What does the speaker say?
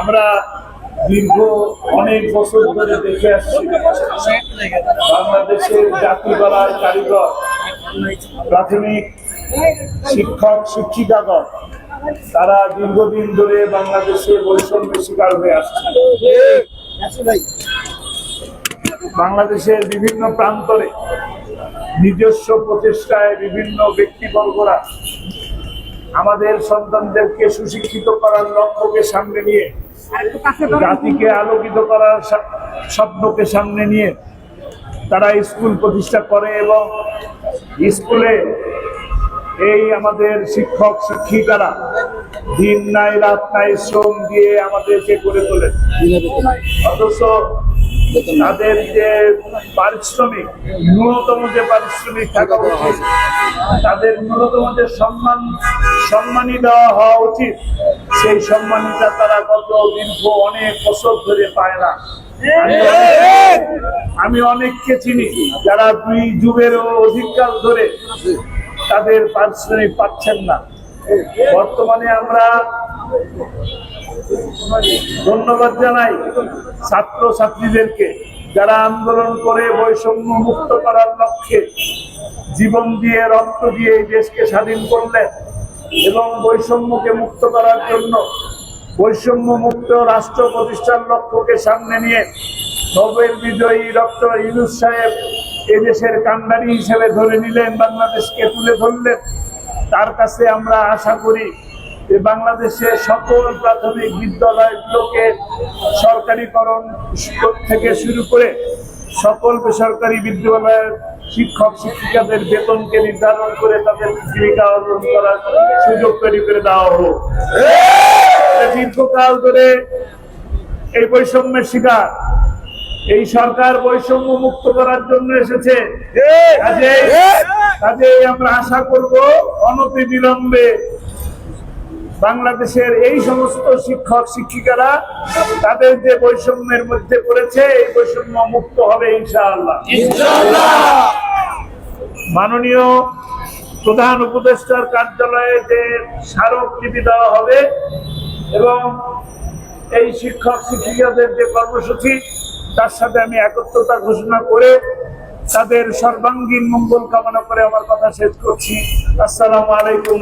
আমরা দীর্ঘ অনেক বছর ধরে দেখে আসছি, বাংলাদেশের জাতি গড়ার কারিগর, প্রাথমিক শিক্ষক, শিক্ষিকাগণ, তারা দীর্ঘদিন ধরে বাংলাদেশে বৈষম্যের শিকার হয়ে আসছে। বাংলাদেশের বিভিন্ন প্রান্তরে নিজস্ব প্রচেষ্টায় বিভিন্ন ব্যক্তিবর্গরা আমাদের সন্তানদেরকে সুশিক্ষিত করার লক্ষ্যকে সামনে নিয়ে, জাতিকে আলোকিত করার স্বপ্নকে সামনে নিয়ে তারা স্কুল প্রতিষ্ঠা করে এবং স্কুলে এই আমাদের শিক্ষক, শিক্ষিকারা দিন নাই, রাত নাই শ্রম দিয়ে আমাদেরকে করে তোলে। অথচ তাদের যে পারিশ্রমিক, ন্যূনতম যে পারিশ্রমিক থাকা উচিত, তাদের ন্যূনতম যে সম্মান সম্মানই দেওয়া হওয়া উচিত। সেই সম্মানটা তারা গত দীর্ঘ অনেক বছর ধরে পায় না। আমি অনেককে চিনি যারা দুই যুগেরও অধিককাল ধরে তাদের পারিশ্রমিক পাচ্ছেন না। বর্তমানে আমরা ধন্যবাদ জানাই ছাত্র ছাত্রীদেরকে যারা আন্দোলন করে বৈষম্য মুক্ত করার লক্ষ্যে জীবন দিয়ে রক্ত দিয়ে এই দেশকে স্বাধীন করলেন। এবং বৈষম্যকে মুক্ত করার জন্য বৈষম্য মুক্ত রাষ্ট্র প্রতিষ্ঠার লক্ষ্যকে সামনে নিয়ে নোবেল বিজয়ী ডক্টর ইউনুস সাহেব এদেশের কান্ডারি হিসেবে ধরে নিলেন, বাংলাদেশকে তুলে ধরলেন। তার কাছে আমরা আশা করি যে বাংলাদেশের সকল প্রাথমিক বিদ্যালয়গুলোকে সরকারিকরণ থেকে শুরু করে সকল বেসরকারি বিদ্যালয়ের শিক্ষক শিক্ষিকাদের বেতনকে নির্ধারণ করে তাদের জীবিকা অর্জন করার সুযোগ তৈরি করে দেওয়া হোক। দীর্ঘকাল ধরে এই বৈষম্যের শিকার। এই সরকার বৈষম্য মুক্ত করার জন্য এসেছে। কাজেই আমরা আশা করব অনতি বিলম্বে বাংলাদেশের এই সমস্ত শিক্ষক শিক্ষিকারা তাদের যে বৈষম্যের মধ্যে পড়েছে এই বৈষম্য মুক্ত হবে ইনশাআল্লাহ। মাননীয় প্রধান উপদেষ্টার কার্যালয়ে যে স্মারকলিপি দেওয়া হবে এবং এই শিক্ষক শিক্ষিকাদের যে কর্মসূচি তার সাথে আমি একত্রতা ঘোষণা করে তাদের সর্বাঙ্গীন মঙ্গল কামনা করে আমার কথা শেষ করছি। আসসালামু আলাইকুম